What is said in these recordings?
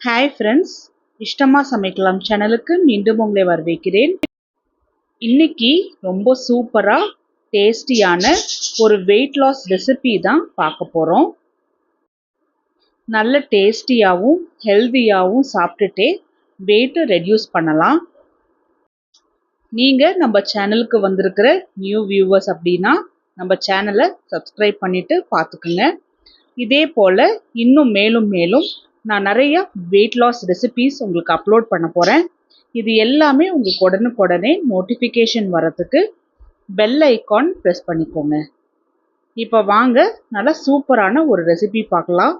Hi friends இஷ்டமாக சமைக்கலாம் சேனலுக்கு மீண்டும் உங்களை வரவேற்கிறேன். இன்னைக்கு ரொம்ப சூப்பராக டேஸ்டியான ஒரு வெயிட் லாஸ் ரெசிபி தான் பார்க்க போகிறோம் நல்ல டேஸ்டியாகவும் ஹெல்த்தியாகவும் சாப்பிட்டுட்டே வெயிட்டை ரெடியூஸ் பண்ணலாம். நீங்கள் நம்ம சேனலுக்கு வந்திருக்கிற நியூ வியூவர்ஸ் அப்படின்னா நம்ம சேனலை சப்ஸ்கிரைப் பண்ணிவிட்டு பார்த்துக்குங்க. இதே போல் இன்னும் மேலும் மேலும் நான் நிறைய வெயிட் லாஸ் ரெசிபீஸ் உங்களுக்கு அப்லோட் பண்ண போகிறேன் இது எல்லாமே உங்களுக்கு உடனுக்குடனே நோட்டிஃபிகேஷன் வரத்துக்கு பெல் ஐக்கான் ப்ரெஸ் பண்ணிக்கோங்க. இப்போ வாங்க நல்லா சூப்பரான ஒரு ரெசிபி பார்க்கலாம்.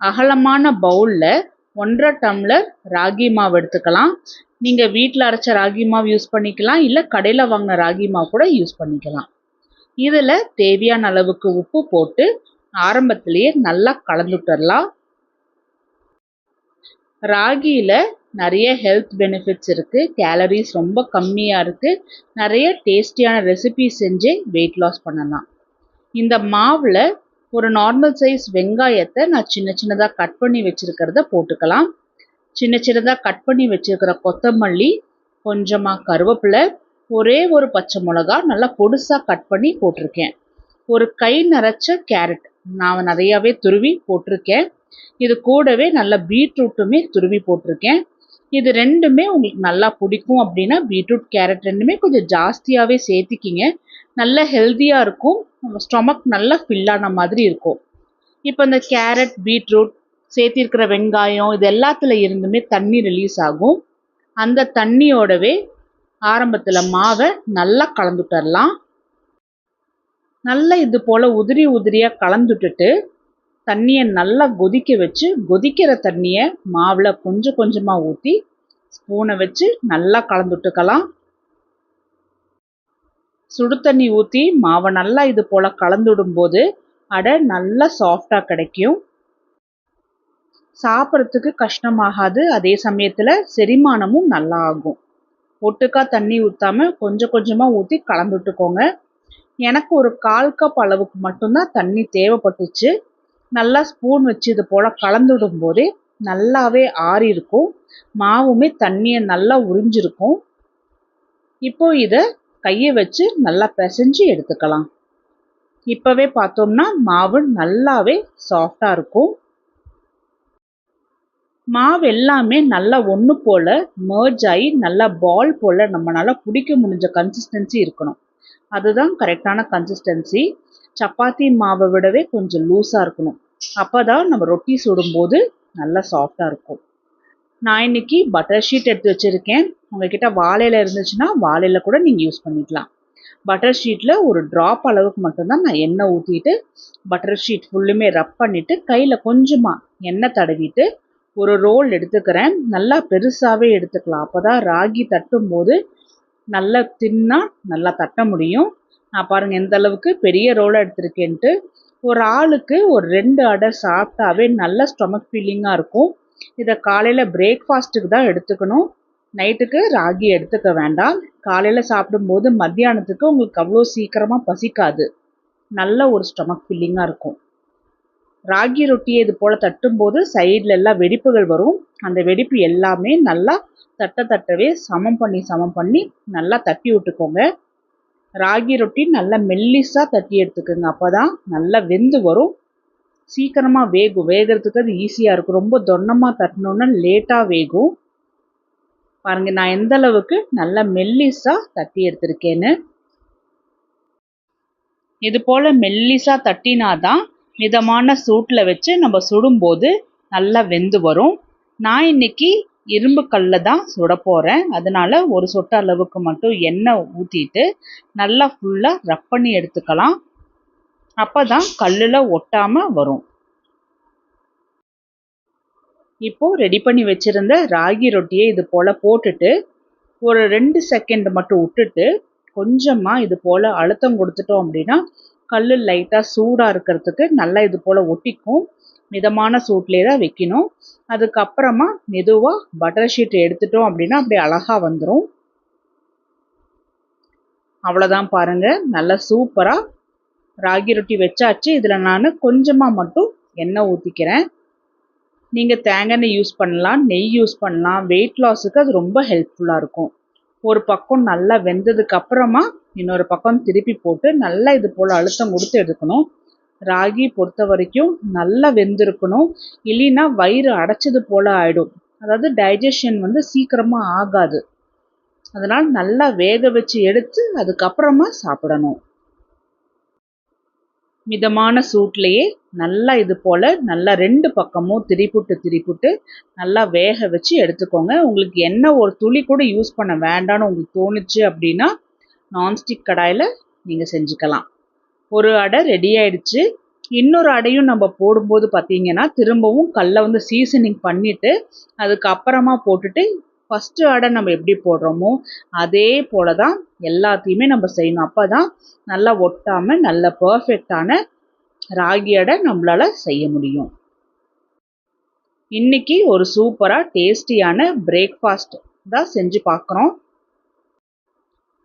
அகலமான பவுலில் ஒன்றரை டம்ளர் ராகி மாவு எடுத்துக்கலாம். நீங்கள் வீட்டில் அரைச்ச ராகி மாவு யூஸ் பண்ணிக்கலாம். இல்லை கடையில் வாங்கின ராகி மாவு கூட யூஸ் பண்ணிக்கலாம். இதில் தேவையான அளவுக்கு உப்பு போட்டு ஆரம்பத்திலேயே நல்லா கலந்துட்டுடலாம் ராகியில் நிறைய ஹெல்த் பெனிஃபிட்ஸ் இருக்குது கேலரிஸ் ரொம்ப கம்மியாக இருக்குது நிறைய டேஸ்டியான ரெசிபி செஞ்சு வெயிட் லாஸ் பண்ணலாம். இந்த மாவில் ஒரு நார்மல் சைஸ் வெங்காயத்தை நான் சின்ன சின்னதாக கட் பண்ணி வச்சுருக்கிறத போட்டுக்கலாம். சின்ன சின்னதாக கட் பண்ணி வச்சுருக்கிற கொத்தமல்லி கொஞ்சமாக கருவேப்பிலை ஒரே ஒரு பச்சை மிளகா நல்லா பொடுசாக கட் பண்ணி போட்டிருக்கேன். ஒரு கை நிறைச்ச கேரட் நான் நிறையாவே துருவி போட்டிருக்கேன். இது கூடவே நல்ல பீட்ரூட்டுமே துருவி போட்டிருக்கேன். இது ரெண்டுமே உங்களுக்கு நல்லா பிடிக்கும் அப்படின்னா பீட்ரூட் கேரட் ரெண்டுமே கொஞ்சம் ஜாஸ்தியாகவே சேர்த்திக்கிங்க. நல்ல ஹெல்த்தியாக இருக்கும். நம்ம ஸ்டொமக் நல்லா ஃபில்லான மாதிரி இருக்கும். இப்போ இந்த கேரட் பீட்ரூட் சேர்த்திருக்கிற வெங்காயம் இது எல்லாத்துல இருந்துமே தண்ணி ரிலீஸ் ஆகும். அந்த தண்ணியோடவே ஆரம்பத்தில் மாவை நல்லா கலந்துட்டரலாம். நல்லா இது போல் உதிரி உதிரியாக கலந்துட்டுட்டு தண்ணியை நல்லா கொதிக்க வச்சு கொதிக்கிற தண்ணியை மாவில் கொஞ்சம் கொஞ்சமாக ஊற்றி ஸ்பூனை வச்சு நல்லா கலந்துட்டுக்கலாம் சுடு தண்ணி ஊற்றி மாவை நல்லா இது போல் கலந்துடும்போது அடை நல்லா சாஃப்டாக கிடைக்கும். சாப்பிட்றதுக்கு கஷ்டமாகாது அதே சமயத்தில் செரிமானமும் நல்லா ஆகும். ஒட்டுக்கா தண்ணி ஊற்றாம கொஞ்சம் கொஞ்சமாக ஊற்றி கலந்துட்டுக்கோங்க எனக்கு ஒரு கால் கப் அளவுக்கு மட்டும்தான் தண்ணி தேவைப்பட்டுச்சு. நல்லா ஸ்பூன் வச்சு இது போல் கலந்துடும் போதே நல்லாவே ஆறி இருக்கும் மாவுமே தண்ணியை நல்லா உறிஞ்சிருக்கும். இப்போ இதை கையை வச்சு நல்லா பிசைஞ்சு எடுத்துக்கலாம். இப்போவே பார்த்தோம்னா மாவு நல்லாவே சாஃப்டாக இருக்கும். மாவு எல்லாமே நல்லா ஒன்று போல் மேர்ஜ் ஆகி நல்லா பால் போல் நம்மளால் பிடிக்க முடிஞ்ச கன்சிஸ்டன்சி இருக்கணும். அதுதான் கரெக்டான கன்சிஸ்டன்சி சப்பாத்தி மாவை விடவே கொஞ்சம் லூஸாக இருக்கணும். அப்போ தான் நம்ம ரொட்டி சுடும்போது நல்லா சாஃப்டாக இருக்கும். நான் இன்னைக்கு பட்டர் ஷீட் எடுத்து வச்சுருக்கேன். உங்ககிட்ட வாழையில் இருந்துச்சுன்னா வாழையில் கூட நீங்கள் யூஸ் பண்ணிக்கலாம். பட்டர் ஷீட்டில் ஒரு ட்ராப் அளவுக்கு மட்டும்தான் நான் எண்ணெய் ஊற்றிட்டு பட்டர் ஷீட் ஃபுல்லுமே ரப் பண்ணிவிட்டு கையில் கொஞ்சமாக எண்ணெய் தடவிட்டு ஒரு ரோல் எடுத்துக்கிறேன். நல்லா பெருசாகவே எடுத்துக்கலாம். அப்போ தான் ராகி தட்டும் போது நல்லா தின்னா நல்லா தட்ட முடியும். நான் பாருங்கள் எந்த அளவுக்கு பெரிய ரோலை எடுத்திருக்கேன்ட்டு ஒரு ஆளுக்கு ஒரு ரெண்டு அடை சாப்பிட்டாவே நல்ல ஸ்டொமக் ஃபீலிங்காக இருக்கும். இதை காலையில் பிரேக்ஃபாஸ்ட்டுக்கு தான் எடுத்துக்கணும். நைட்டுக்கு ராகி எடுத்துக்க வேண்டாம். காலையில் சாப்பிடும்போது மத்தியானத்துக்கு உங்களுக்கு அவ்வளோ சீக்கிரமாக பசிக்காது. நல்ல ஒரு ஸ்டொமக் ஃபில்லிங்காக இருக்கும். ராகி ரொட்டியை இது போல் தட்டும்போது சைடில் எல்லாம் வெடிப்புகள் வரும். அந்த வெடிப்பு எல்லாமே நல்லா தட்ட தட்டவே சமம் பண்ணி சமம் பண்ணி நல்லா தட்டி விட்டுக்கோங்க. ராகி ரொட்டி நல்லா மெல்லிஸாக தட்டி எடுத்துக்கோங்க. அப்போ தான் நல்லா வெந்து வரும். சீக்கிரமாக வேகும். வேகிறதுக்கு அது ஈஸியாக இருக்கும். ரொம்ப தொன்னமாக தட்டினோன்னா லேட்டாக வேகும். பாருங்கள் நான் எந்த அளவுக்கு நல்லா மெல்லிஸாக தட்டி எடுத்திருக்கேன்னு. இது போல் மெல்லிஸாக தட்டினாதான் மிதமான சூட்டில் வச்சு நம்ம சுடும்போது நல்லா வெந்து வரும். நான் இன்னைக்கு இரும்பு கல்லில் தான் சுட போகிறேன் அதனால் ஒரு சொட்டு அளவுக்கு மட்டும் எண்ணெய் ஊற்றிட்டு நல்லா ஃபுல்லாக ரப் பண்ணி எடுத்துக்கலாம். அப்போ தான் கல்லில் ஒட்டாமல் வரும். இப்போது ரெடி பண்ணி வச்சுருந்த ராகி ரொட்டியை இது போல் போட்டுட்டு ஒரு ரெண்டு செகண்ட் மட்டும் விட்டுட்டு கொஞ்சமாக இது போல் அழுத்தம் கொடுத்துட்டோம் அப்படின்னா கல் லைட்டாக சூடாக இருக்கிறதுக்கு நல்லா இது போல் ஒட்டிக்கும். மிதமான சூட்லேயே தான் வைக்கணும். அதுக்கப்புறமா மெதுவாக பட்டர் ஷீட் எடுத்துட்டோம் அப்படின்னா அப்படியே அழகாக வந்துடும் அவ்வளோதான் பாருங்கள் நல்லா சூப்பராக ராகி ரொட்டி வச்சாச்சு. இதில் நான் கொஞ்சமாக மட்டும் எண்ணெய் ஊற்றிக்கிறேன் நீங்கள் தேங்காய் எண்ணெய் யூஸ் பண்ணலாம். நெய் யூஸ் பண்ணலாம். வெயிட் லாஸுக்கு அது ரொம்ப ஹெல்ப்ஃபுல்லாக இருக்கும். ஒரு பக்கம் நல்லா வெந்ததுக்கு அப்புறமா இன்னொரு பக்கம் திருப்பி போட்டு நல்லா இது போல் அழுத்தம் கொடுத்து எடுக்கணும். ராகி பொறுத்த வரைக்கும் நல்லா வெந்திருக்கணும். இல்லைன்னா வயிறு அடைச்சது போல் ஆகிடும் அதாவது டைஜஷன் வந்து சீக்கிரமாக ஆகாது. அதனால் நல்லா வேக வச்சு எடுத்து அதுக்கப்புறமா சாப்பிடணும். மிதமான சூட்லேயே நல்லா இது போல் நல்லா ரெண்டு பக்கமும் திரிப்புட்டு திரிப்புட்டு நல்லா வேக வச்சு எடுத்துக்கோங்க. உங்களுக்கு என்ன ஒரு துளி கூட யூஸ் பண்ண வேண்டாம்னு உங்களுக்கு தோணுச்சு அப்படின்னா நான்ஸ்டிக் கடாயில் நீங்கள் செஞ்சுக்கலாம். ஒரு அடை ரெடி ஆயிடுச்சு. இன்னொரு அடையும் நம்ம போடும்போது பார்த்தீங்கன்னா திரும்பவும் கல்லை வந்து சீசனிங் பண்ணிவிட்டு அதுக்கப்புறமா போட்டுட்டு ஃபஸ்ட்டு அடை நம்ம எப்படி போடுறோமோ அதே போல தான் எல்லாத்தையுமே நம்ம செய்யணும். அப்போ தான் நல்லா ஒட்டாமல் நல்ல பர்ஃபெக்டான ராகி அடை நம்மளால் செய்ய முடியும். இன்னைக்கு ஒரு சூப்பராக டேஸ்டியான பிரேக்ஃபாஸ்ட் தான் செஞ்சு பார்க்குறோம்